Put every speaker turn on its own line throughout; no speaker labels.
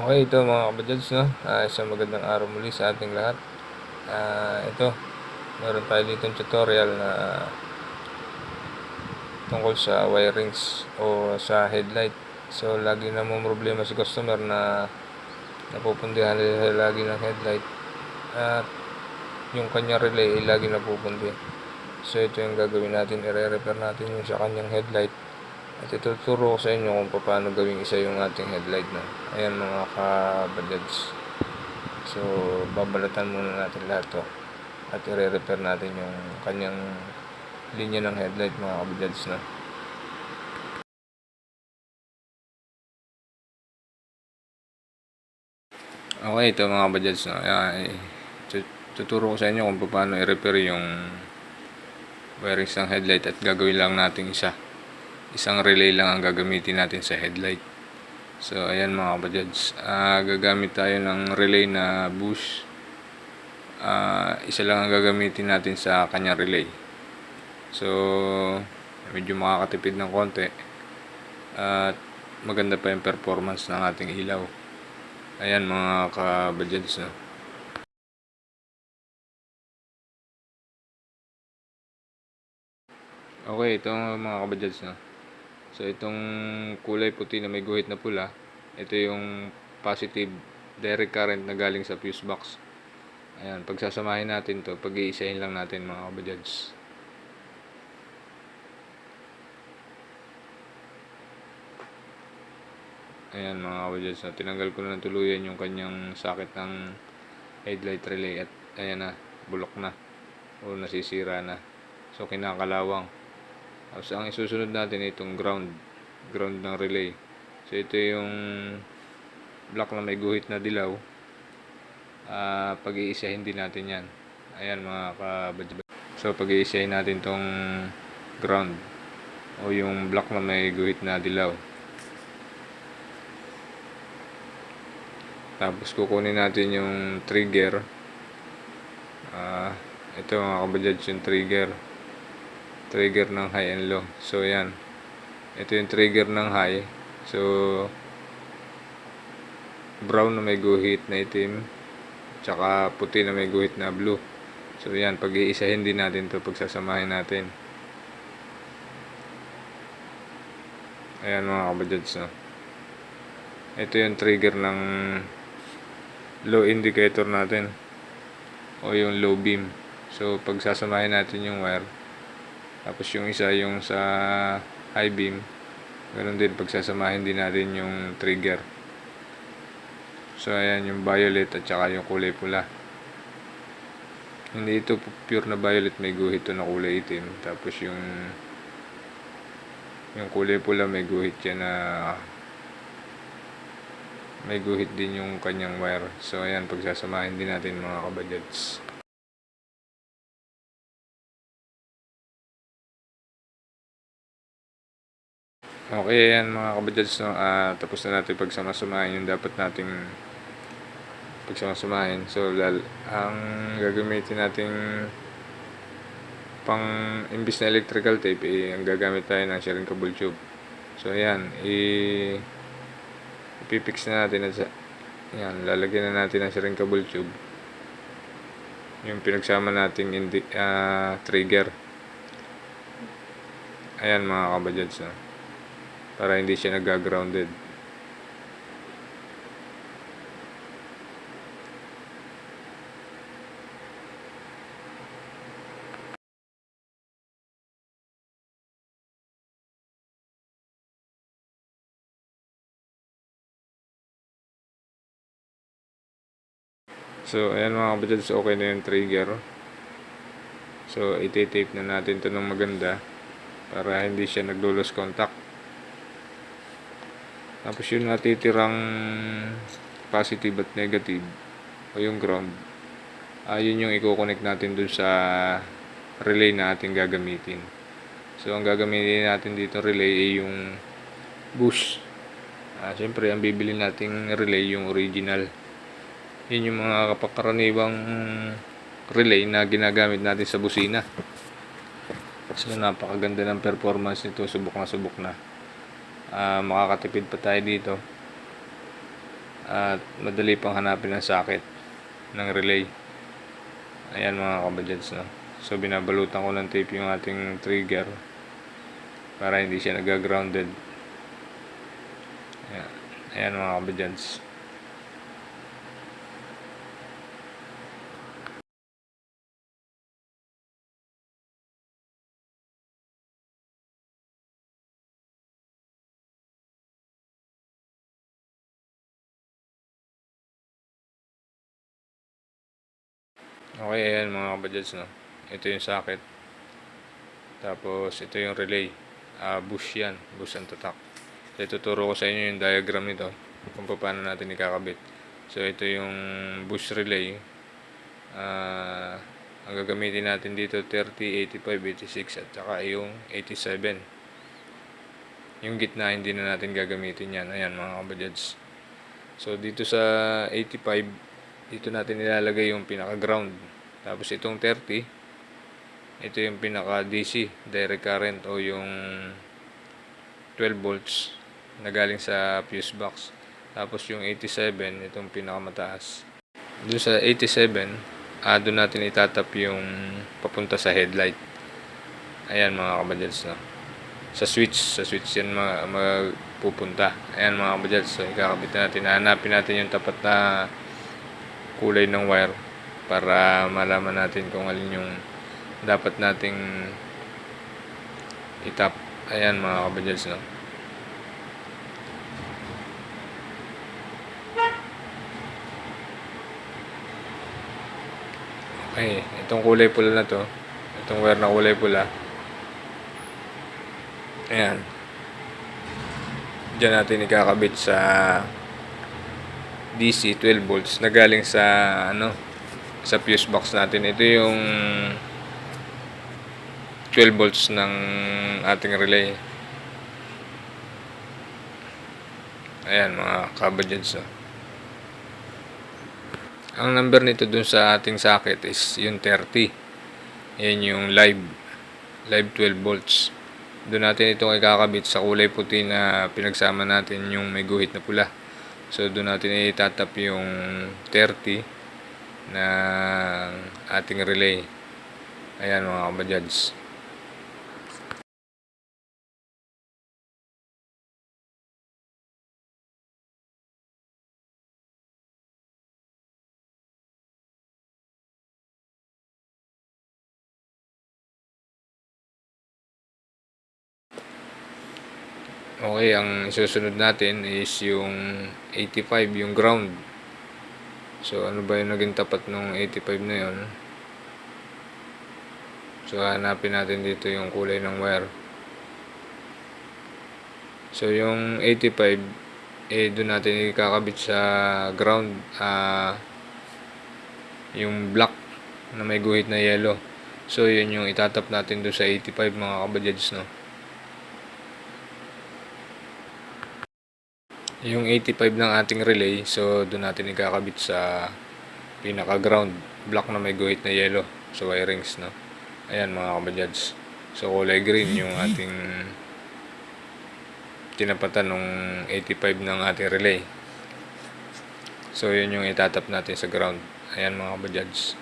Okay, ito mga kabadyals, no? Ah, isang magandang araw muli sa ating lahat. Ah, ito, meron tayo dito tutorial na tungkol sa wirings o sa headlight. So, lagi namang problema si customer na napupundihan nila lagi ng headlight at yung kanyang relay ay lagi napupundi. So, ito yung gagawin natin. I-repair natin yung sa kanyang headlight at ituturo ko sa inyo kung paano gawing isa yung ating headlight na. Ayan mga kabadads. So, babalatan muna natin lahat to. At i-repair natin yung kanyang linya ng headlight mga kabadads na. Okay, ito mga kabadads na. Ay, tu- tuturo ko sa inyo kung paano i-repair yung wirings ng headlight at gagawin lang natin isa isang relay lang ang gagamitin natin sa headlight. So, ayan mga kabajads. Ah, gagamit tayo ng relay na bush. Ah, isa lang ang gagamitin natin sa kanyang relay. So, medyo makakatipid ng konti. At maganda pa yung performance ng ating ilaw. Ayan mga kabajads. No? Okay, ito mga kabajads. No? So itong kulay puti na may guhit na pula, ito yung positive direct current na galing sa fuse box. Ayan, pagsasamahin natin to, pag-iisahin lang natin mga kabajads. Ayan mga kabajads, no? tinanggal ko na tuluyan yung kanyang sakit ng headlight relay at ayan na, bulok na o nasisira na. So kinakalawang. Tapos ang isusunod natin itong ground. Ground ng relay. So ito yung block na may guhit na dilaw. Ah, pag-iisahin din natin yan. Ayan mga kabadjab. So pag-iisahin natin tong ground. O yung block na may guhit na dilaw. Tapos kukunin natin yung trigger. Ah, ito mga kabadjad yung trigger trigger ng high and low. So, yan. Ito yung trigger ng high. So, brown na may guhit na itim. Tsaka puti na may guhit na blue. So, yan. Pag-iisahin din natin to pagsasamahin natin. Ayan mga kabajads, no. Ito yung trigger ng low indicator natin. O yung low beam. So, pagsasamahin natin yung wire, tapos yung isa yung sa high beam. Ganun din pagsasamahin din natin yung trigger. So ayan yung violet at saka yung kulay pula. Hindi ito pure na violet, may guhit ito na kulay itim. Tapos yung yung kulay pula may guhit yan na may guhit din yung kanyang wire. So ayan pagsasamahin din natin mga kabajads. Okay, yan mga kabajads, no? Ah, tapos na natin pagsama-samahin yung dapat nating pagsama-samahin. So, lal ang gagamitin nating pang imbis na electrical tape, eh, ang gagamit tayo ng sharing cable tube. So, ayan, i ipipix na natin at sa yan, lalagyan na natin ng sharing cable tube. Yung pinagsama nating indi, ah, trigger. Ayan mga kabajads, no? Para hindi siya nag-grounded. So, ayan mga kabajads, okay na yung trigger. So, iti-tape na natin to ng maganda para hindi siya naglulos contact. Tapos yung natitirang positive at negative o yung ground, uh, yun yung i-connect natin dun sa relay na ating gagamitin. So, ang gagamitin natin dito relay ay yung bush. Uh, Siyempre, ang bibili nating relay yung original. Yun yung mga kapakaraniwang relay na ginagamit natin sa busina. So, napakaganda ng performance nito. Subok na subok na. Ah, makakatipid pa tayo dito. At madali pang hanapin ang socket ng relay. Ayan mga kabadyans no. So binabalutan ko ng tape yung ating trigger para hindi siya nagagrounded. Ayan, Ayan mga kabadyans. Okay, ayan mga kabadyans no. Ito yung socket. Tapos ito yung relay. Ah, bush yan. Bush ang tatak. So, ituturo ko sa inyo yung diagram nito kung paano natin ikakabit. So ito yung bush relay. Ah, ang gagamitin natin dito 30, 85, 86 at saka yung 87. Yung gitna hindi na natin gagamitin yan. Ayan mga kabadyans. So dito sa 85 dito natin nilalagay yung pinaka ground. Tapos itong 30 ito yung pinaka DC, direct current o yung 12 volts na galing sa fuse box. Tapos yung 87, itong pinakamataas. Doon sa 87, ah, doon natin itatap yung papunta sa headlight. Ayan mga kabadyals no. Sa switch, sa switch yan ma- magpupunta. Ayan mga kabadyals, so ikakabit natin. Hanapin natin yung tapat na kulay ng wire para malaman natin kung alin yung dapat nating itap. Ayan mga kabadyals no. Okay, itong kulay pula na to, itong wire na kulay pula. Ayan. Diyan natin ikakabit sa DC 12 volts na galing sa ano sa fuse box natin. Ito yung 12 volts ng ating relay. Ayan mga kabadyads. Oh. Ang number nito dun sa ating socket is yung 30. Yan yung live live 12 volts. Doon natin itong ikakabit sa kulay puti na pinagsama natin yung may guhit na pula. So doon natin itatap yung 30 na ating relay. Ayan mga kabadyads. Okay, ang susunod natin is yung 85, yung ground. So, ano ba yung naging tapat ng 85 na yun? So, hanapin natin dito yung kulay ng wire. So, yung 85, eh, doon natin ikakabit sa ground. Ah, yung black na may guhit na yellow. So, yun yung itatap natin doon sa 85 mga kabadyads, no? Yung 85 ng ating relay so doon natin ikakabit sa pinaka ground block na may guhit na yellow so wirings no? Ayan mga kabadyads. So kulay green yung ating tinapatan ng 85 ng ating relay. So yun yung itatap natin sa ground. Ayan mga kabadyads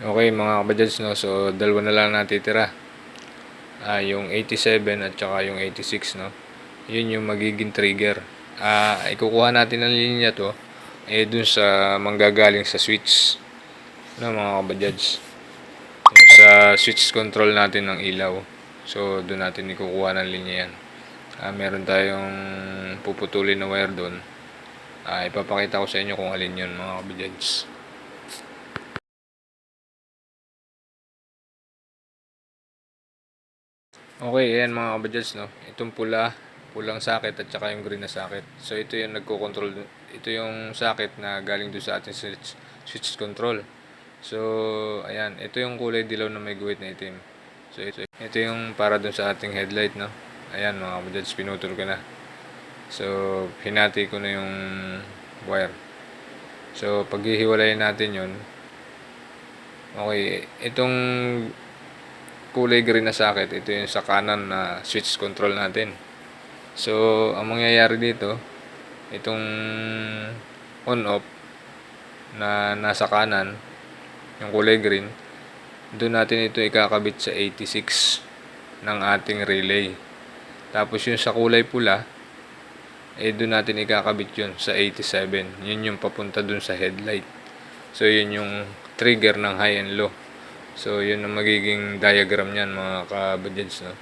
Okay mga kabadyads no, so dalawa na lang natitira. Ah, yung 87 at saka yung 86 no. Yun yung magiging trigger. Ah, ikukuha natin ang linya to eh dun sa manggagaling sa switch no mga kabadyads. Sa switch control natin ng ilaw. So doon natin ikukuha ng linya yan. Ah, meron tayong puputulin na wire doon. Ah, ipapakita ko sa inyo kung alin yun mga kabadyads. Okay, ayan mga kabadyads, no? Itong pula, pulang socket at saka yung green na socket. So ito yung nagko-control ito yung socket na galing doon sa ating switch, switch control. So ayan, ito yung kulay dilaw na may guhit na itim. So ito, ito yung para doon sa ating headlight no. Ayan mga kabadyans, pinutol ko na. So hinati ko na yung wire. So paghihiwalayin natin yon Okay, itong kulay green na socket, ito yung sa kanan na switch control natin. So, ang mangyayari dito, itong on-off na nasa kanan, yung kulay green, doon natin ito ikakabit sa 86 ng ating relay. Tapos yung sa kulay pula, eh doon natin ikakabit yun sa 87. Yun yung papunta doon sa headlight. So, yun yung trigger ng high and low. So, yun ang magiging diagram niyan mga kabadyads, no?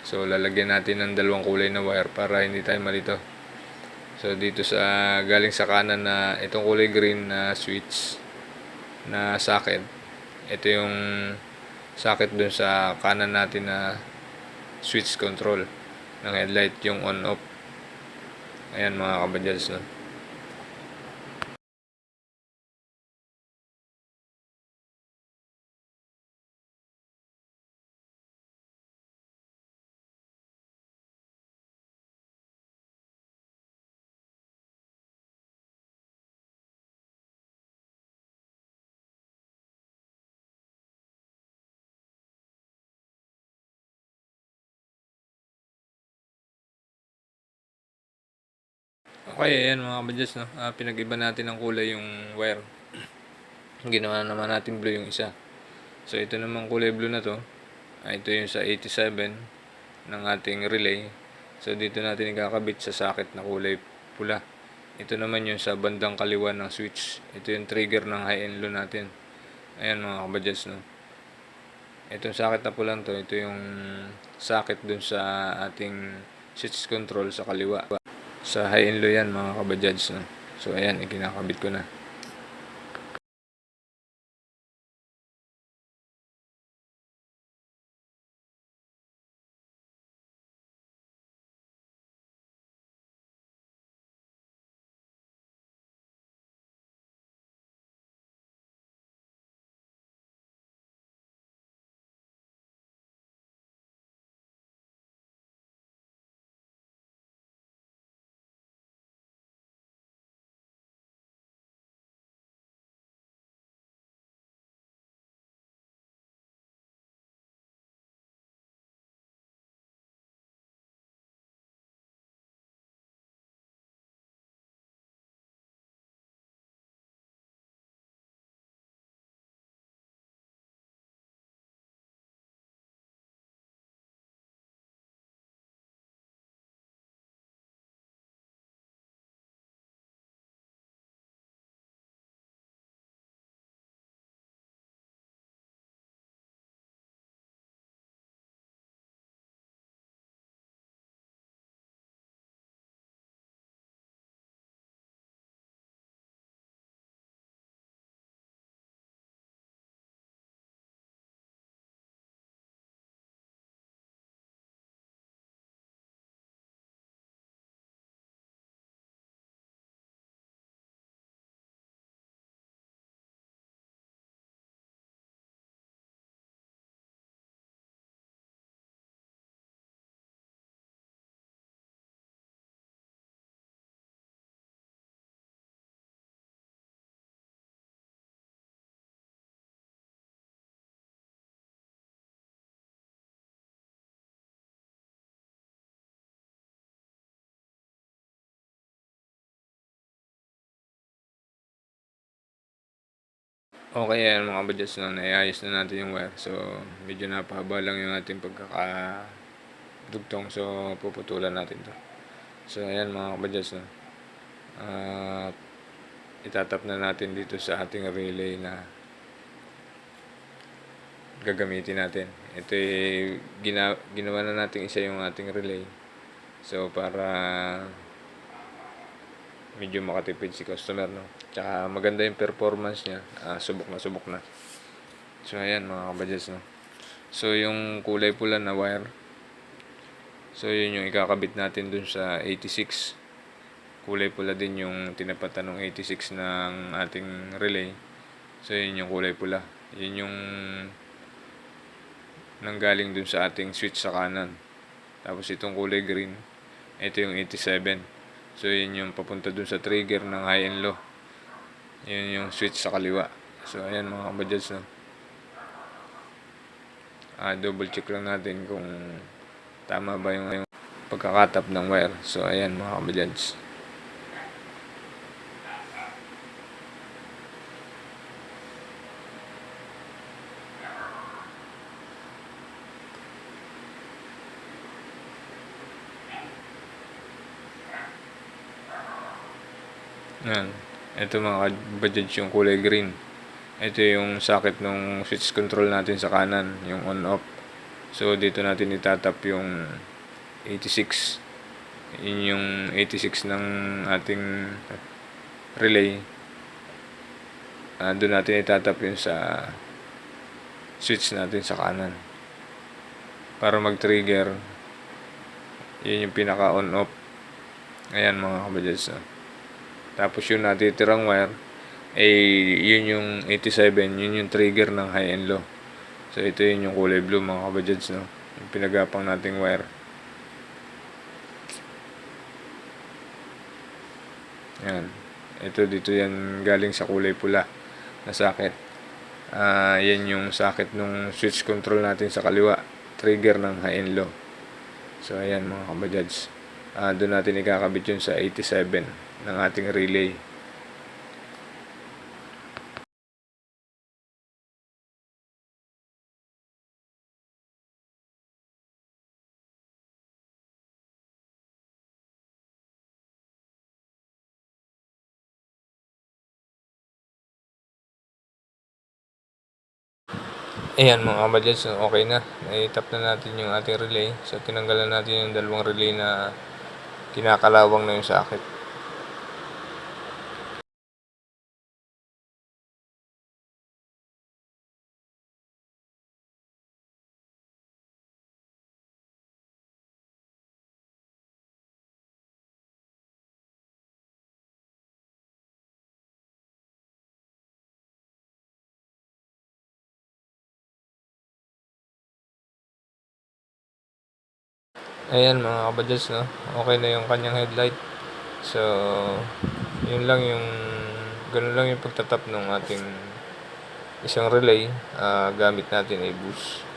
So, lalagyan natin ng dalawang kulay na wire para hindi tayo malito. So, dito sa, galing sa kanan na itong kulay green na switch na socket. Ito yung socket dun sa kanan natin na switch control ng headlight, yung on-off. Ayan mga kabadyads, no? Okay, ayan mga kabadyas, no? Ah, pinag-iba natin ng kulay yung wire. Ginawa naman natin blue yung isa. So, ito naman kulay blue na to. Ah, ito yung sa 87 ng ating relay. So, dito natin ikakabit sa socket na kulay pula. Ito naman yung sa bandang kaliwa ng switch. Ito yung trigger ng high and low natin. Ayan mga kabadyas, no? Itong socket na pulang to, ito yung socket dun sa ating switch control sa kaliwa sa high and low yan mga kabadyads no? so ayan ikinakabit ko na Okay, ayan mga kabadyads no, naiayos na natin yung wire. So, medyo napahaba lang yung ating pagkakadugtong. So, puputulan natin to. So, ayan mga kabadyads no. At itatap na natin dito sa ating relay na gagamitin natin. Ito ay gina, ginawa na natin isa yung ating relay. So, para medyo makatipid si customer, no? Tsaka maganda yung performance niya. Ah, subok na subok na. So, ayan mga kabadyads, no? So, yung kulay pula na wire. So yun yung ikakabit natin dun sa 86. Kulay pula din yung tinapatan ng 86 ng ating relay. So yun yung kulay pula. Yun yung nanggaling dun sa ating switch sa kanan. Tapos itong kulay green, ito yung 87. So yun yung papunta dun sa trigger ng high and low. Yun yung switch sa kaliwa. So ayan mga kabadyals no. Ah, double check lang natin kung tama ba yung, yung pagkakatap ng wire. So ayan mga kabadyals. Yan. Ito mga budget yung kulay green. Ito yung socket ng switch control natin sa kanan, yung on-off. So, dito natin itatap yung 86. Yun yung 86 ng ating relay. Ah, doon natin itatap yun sa switch natin sa kanan. Para mag-trigger, yun yung pinaka on-off. Ayan mga kabadyads. ah. Tapos yung natitirang wire, eh, yun yung 87, yun yung trigger ng high and low. So, ito yun yung kulay blue mga kabadyads, no? Yung pinagapang nating wire. Yan. Ito dito yan galing sa kulay pula na socket. Ah, yan yung socket nung switch control natin sa kaliwa. Trigger ng high and low. So, ayan mga kabadyads. Ah, doon natin ikakabit yun sa 87 ng ating relay. Ayan mga kabadyads, okay na. Naitap na natin yung ating relay. So tinanggalan natin yung dalawang relay na kinakalawang na yung socket. Ayan mga kabadyads, no? Okay na yung kanyang headlight. So, yun lang yung ganun lang yung pagtatap ng ating isang relay ah, gamit natin ay boost.